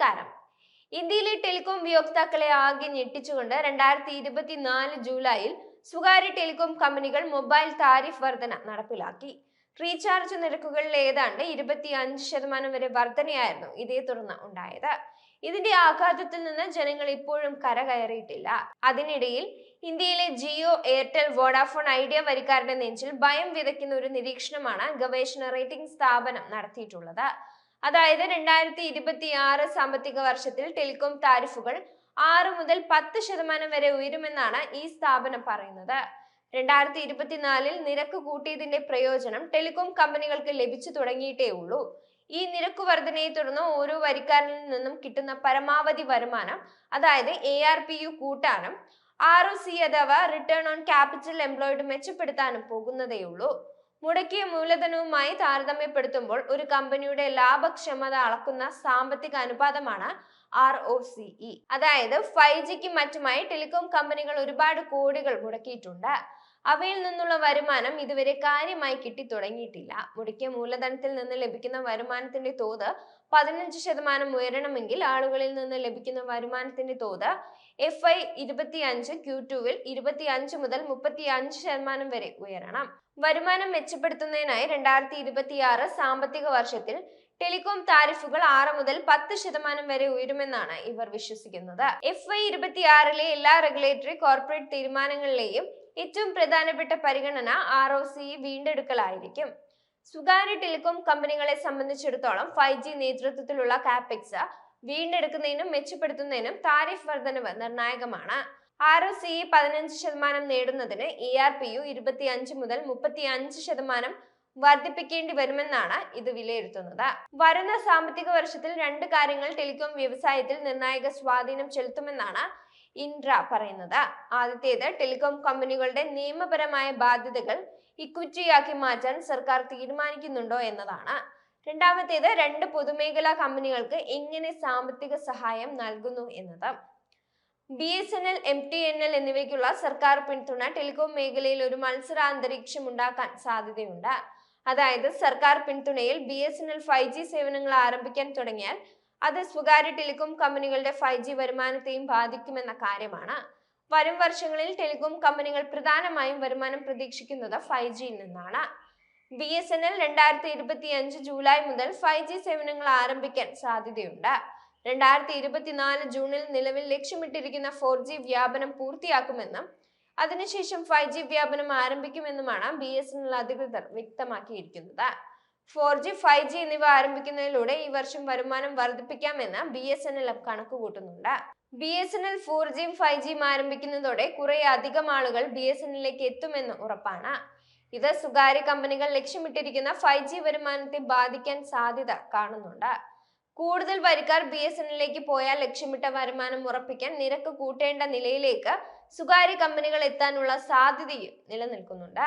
നമസ്കാരം. ഇന്ത്യയിലെ ടെലികോം ഉപയോക്താക്കളെ ആകെ ഞെട്ടിച്ചുകൊണ്ട് രണ്ടായിരത്തി ഇരുപത്തിനാല് ജൂലൈയിൽ സ്വകാര്യ ടെലികോം കമ്പനികൾ മൊബൈൽ താരിഫ് വർധന നടപ്പിലാക്കി. റീചാർജ് നിരക്കുകളിൽ ഏതാണ്ട് ഇരുപത്തി അഞ്ച് ശതമാനം വരെ വർധനയായിരുന്നു ഇതേ തുടർന്ന് ഉണ്ടായത്. ഇതിന്റെ ആഘാതത്തിൽ നിന്ന് ജനങ്ങൾ ഇപ്പോഴും കരകയറിയിട്ടില്ല. അതിനിടയിൽ ഇന്ത്യയിലെ ജിയോ എയർടെൽ വോഡാഫോൺ ഐഡിയ വരിക്കാരുടെ നെഞ്ചിൽ ഭയം വിതയ്ക്കുന്ന ഒരു നിരീക്ഷണമാണ് ഗവേഷണ റേറ്റിംഗ് സ്ഥാപനം നടത്തിയിട്ടുള്ളത്. അതായത് രണ്ടായിരത്തി ഇരുപത്തി ആറ് സാമ്പത്തിക വർഷത്തിൽ ടെലികോം താരിഫുകൾ ആറ് മുതൽ പത്ത് ശതമാനം വരെ ഉയരുമെന്നാണ് ഈ സ്ഥാപനം പറയുന്നത്. രണ്ടായിരത്തി ഇരുപത്തിനാലിൽ നിരക്ക് കൂട്ടിയതിന്റെ പ്രയോജനം ടെലികോം കമ്പനികൾക്ക് ലഭിച്ചു തുടങ്ങിയിട്ടേ ഉള്ളൂ. ഈ നിരക്ക് വർധനയെ തുടർന്ന് ഓരോ വരിക്കാരിൽ നിന്നും കിട്ടുന്ന പരമാവധി വരുമാനം അതായത് എ ആർ പി യു കൂട്ടാനും ആർ ഒ സി അഥവാ റിട്ടേൺ ഓൺ ക്യാപിറ്റൽ എംപ്ലോയിഡ് മെച്ചപ്പെടുത്താനും പോകുന്നതേയുള്ളൂ. മുടക്കിയ മൂലധനവുമായി താരതമ്യപ്പെടുത്തുമ്പോൾ ഒരു കമ്പനിയുടെ ലാഭക്ഷമത അളക്കുന്ന സാമ്പത്തിക അനുപാതമാണ് ആർ ഒ സി ഇ. അതായത് ഫൈവ് ജിക്കും മറ്റുമായി ടെലികോം കമ്പനികൾ ഒരുപാട് കോടികൾ മുടക്കിയിട്ടുണ്ട്. അവയിൽ നിന്നുള്ള വരുമാനം ഇതുവരെ കാര്യമായി കിട്ടി തുടങ്ങിയിട്ടില്ല. മുടക്കിയ മൂലധനത്തിൽ നിന്ന് ലഭിക്കുന്ന വരുമാനത്തിന്റെ തോത് പതിനഞ്ച് ശതമാനം ഉയരണമെങ്കിൽ ആളുകളിൽ നിന്ന് ലഭിക്കുന്ന വരുമാനത്തിന്റെ തോത് എഫ് ഐ ഇരുപത്തി അഞ്ച് ക്യൂ ടുവിൽ ഇരുപത്തി അഞ്ച് മുതൽ മുപ്പത്തി അഞ്ച് ശതമാനം വരെ ഉയരണം. വരുമാനം മെച്ചപ്പെടുത്തുന്നതിനായി രണ്ടായിരത്തി ഇരുപത്തി ആറ് സാമ്പത്തിക വർഷത്തിൽ ടെലികോം താരിഫുകൾ ആറ് മുതൽ പത്ത് ശതമാനം വരെ ഉയരുമെന്നാണ് ഇവർ വിശ്വസിക്കുന്നത്. എഫ് ഐ ഇരുപത്തി ആറിലെ എല്ലാ റെഗുലേറ്ററി കോർപ്പറേറ്റ് തീരുമാനങ്ങളിലെയും ഏറ്റവും പ്രധാനപ്പെട്ട പരിഗണന ആർ ഒ സി വീണ്ടെടുക്കലായിരിക്കും. സ്വകാര്യ ടെലികോം കമ്പനികളെ സംബന്ധിച്ചിടത്തോളം ഫൈവ് ജി നേതൃത്വത്തിലുള്ള കാപെക്സ് വീണ്ടെടുക്കുന്നതിനും മെച്ചപ്പെടുത്തുന്നതിനും താരിഫ് വർധനവ് നിർണായകമാണ്. ആർ ഒ സി പതിനഞ്ച് ശതമാനം നേടുന്നതിന് ഇ ആർ പി യു ഇരുപത്തി അഞ്ച് മുതൽ മുപ്പത്തി അഞ്ച് ശതമാനം വർദ്ധിപ്പിക്കേണ്ടി വരുമെന്നാണ് ഇത് വിലയിരുത്തുന്നത്. വരുന്ന സാമ്പത്തിക വർഷത്തിൽ രണ്ട് കാര്യങ്ങൾ ടെലികോം വ്യവസായത്തിൽ നിർണായക സ്വാധീനം ചെലുത്തുമെന്നാണ് ഇൻട്ര പറയുന്നത്. ആദ്യത്തേത് ടെലികോം കമ്പനികളുടെ നിയമപരമായ ബാധ്യതകൾ ഇക്വിറ്റിയാക്കി മാറ്റാൻ സർക്കാർ തീരുമാനിക്കുന്നുണ്ടോ എന്നതാണ്. രണ്ടാമത്തേത് രണ്ട് പൊതുമേഖലാ കമ്പനികൾക്ക് എങ്ങനെ സാമ്പത്തിക സഹായം നൽകുന്നു എന്നത്. B S N L M T N L എന്നിവയ്ക്കുള്ള സർക്കാർ പിന്തുണ ടെലികോം മേഖലയിൽ ഒരു മത്സരാന്തരീക്ഷം ഉണ്ടാക്കാൻ സാധ്യതയുണ്ട്. അതായത് സർക്കാർ പിന്തുണയിൽ B S N L five G സേവനങ്ങൾ ആരംഭിക്കാൻ തുടങ്ങിയാൽ അത് സ്വകാര്യ ടെലികോം കമ്പനികളുടെ ഫൈവ് ജി വരുമാനത്തെയും ബാധിക്കുമെന്ന കാര്യമാണ്. വരും വർഷങ്ങളിൽ ടെലികോം കമ്പനികൾ പ്രധാനമായും വരുമാനം പ്രതീക്ഷിക്കുന്നത് ഫൈവ് ജിയിൽ നിന്നാണ്. ബി എസ് എൻ എൽ രണ്ടായിരത്തി ഇരുപത്തി അഞ്ച് ജൂലൈ മുതൽ ഫൈവ് ജി സേവനങ്ങൾ ആരംഭിക്കാൻ സാധ്യതയുണ്ട്. രണ്ടായിരത്തി ഇരുപത്തിനാല് ജൂണിൽ നിലവിൽ ലക്ഷ്യമിട്ടിരിക്കുന്ന ഫോർ ജി വ്യാപനം പൂർത്തിയാക്കുമെന്നും അതിനുശേഷം ഫൈവ് ജി വ്യാപനം ആരംഭിക്കുമെന്നുമാണ് ബി എസ് എൻ എൽ അധികൃതർ വ്യക്തമാക്കിയിരിക്കുന്നത്. ഫോർ ജി ഫൈവ് ജി എന്നിവ ആരംഭിക്കുന്നതിലൂടെ ഈ വർഷം വരുമാനം വർദ്ധിപ്പിക്കാമെന്ന് B S N L കണക്കുകൂട്ടുന്നുണ്ട്. B S N L four ജിയും ഫൈവ് ജിയും ആരംഭിക്കുന്നതോടെ കുറെ അധികം ആളുകൾ ബി എസ് എൻ എല്ലിലേക്ക് എത്തുമെന്ന് ഉറപ്പാണ്. ഇത് സ്വകാര്യ കമ്പനികൾ ലക്ഷ്യമിട്ടിരിക്കുന്ന ഫൈവ് ജി വരുമാനത്തെ ബാധിക്കാൻ സാധ്യത കാണുന്നുണ്ട്. കൂടുതൽ വരിക്കാർ ബി എസ് എന്നിലേക്ക് പോയാൽ ലക്ഷ്യമിട്ട വരുമാനം ഉറപ്പിക്കാൻ നിരക്ക് കൂട്ടേണ്ട നിലയിലേക്ക് സ്വകാര്യ കമ്പനികൾ എത്താനുള്ള സാധ്യതയും നിലനിൽക്കുന്നുണ്ട്.